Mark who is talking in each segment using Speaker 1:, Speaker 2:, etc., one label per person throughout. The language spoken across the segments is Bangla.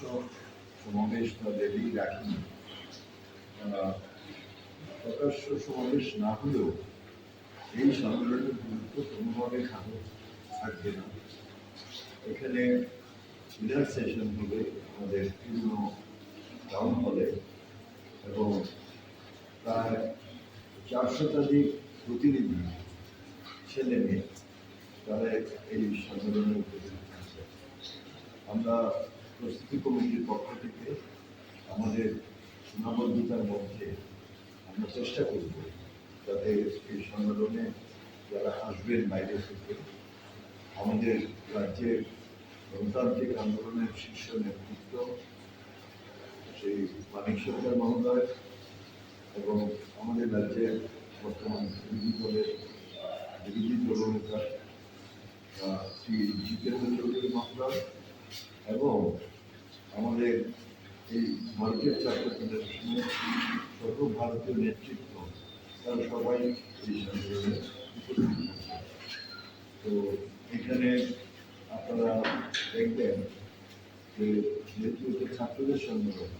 Speaker 1: সমাবেশ বা র্যালি রাখিনি। আহ, প্রকাশ্য সমাবেশ না হলেও এই সম্মেলনের গুরুত্ব কোনোভাবে খাটো থাকবে না। এখানে ডিনার সেশন হবে আমাদের পুরনো টাউন হলে এবং প্রায় চার শতাধিক প্রতিনিধি ছেলে মেয়ে তারা এই সম্মেলনে উপস্থিত আছে। আমরা প্রস্তুতি কমিটির পক্ষ থেকে আমাদের সীমাবদ্ধতার মধ্যে আমরা চেষ্টা করব যাতে এই সম্মেলনে যারা আসবেন বাইরে থেকে আমাদের রাজ্যের গণতান্ত্রিক আন্দোলনের শীর্ষ নেতৃত্ব সেই মানিক সরকার মহোদয় এবং আমাদের রাজ্যের বর্তমান বিরোধী দলের বিরোধী দলনেতা শ্রী জিতেন্দ্র চৌধুরী মহোদয় এবং আমাদের এই ভারতীয় ছাত্র ফেডারেশনের সর্বভারতীয় নেতৃত্ব, তারা সবাই এই সম্মেলনে তো এখানে আপনারা দেখবেন যে যেহেতু এটা ছাত্রদের সম্মেলন,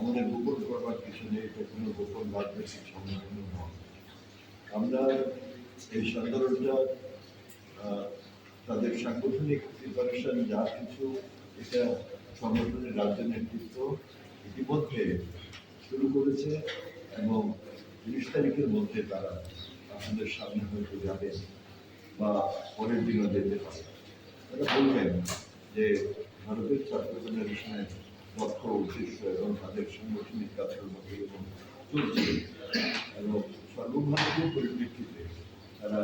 Speaker 1: আমাদের গোপন করবার কিছু নেই এটা কোনো গোপন রাজনৈতিক সম্মেলন নয়। আমরা এই সম্মেলনটা তাদের সাংগঠনিক প্রিপারেশন যা কিছু, এটা সংগঠনের রাজ্য নেতৃত্ব ইতিমধ্যে শুরু করেছে এবং তিরিশ তারিখের মধ্যে তারা আপনাদের সামনে হয়তো যাবে বা পরের দিনও যেতে পারে তারা বলবেন যে ভারতের ছাত্র ফেডারেশনের লক্ষ্য উদ্দেশ্য এবং তাদের সাংগঠনিক কাজকর্ম কীরকম চলছে এবং সর্বভারতীয় পরিপ্রেক্ষিতে তারা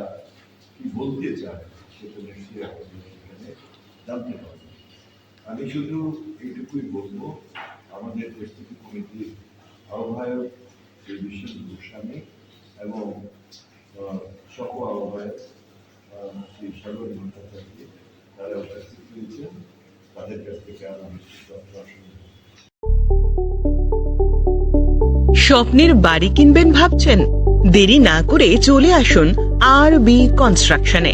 Speaker 1: কি বলতে চায় সেটা নিশ্চয়ই আপনাদের সেখানে জানতে পারবে আমি শুধু এইটুকুই বলব, আমাদের প্রস্তুতি কমিটির আহ্বায়ক শ্রী বিশ্বজিৎ গোস্বামী এবং সহ আহ্বায়ক শ্রী সাগর ভট্টাচার্য, তারা উপস্থিত হয়েছেন। তাদের কাছ থেকে আসলে।
Speaker 2: স্বপ্নের বাড়ি কিনবেন ভাবছেন? দেরি না করে চলে আসুন আর বি কনস্ট্রাকশনে।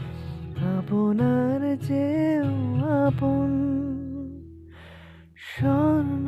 Speaker 3: আপনার চেয়েও আপন স্বর্ণ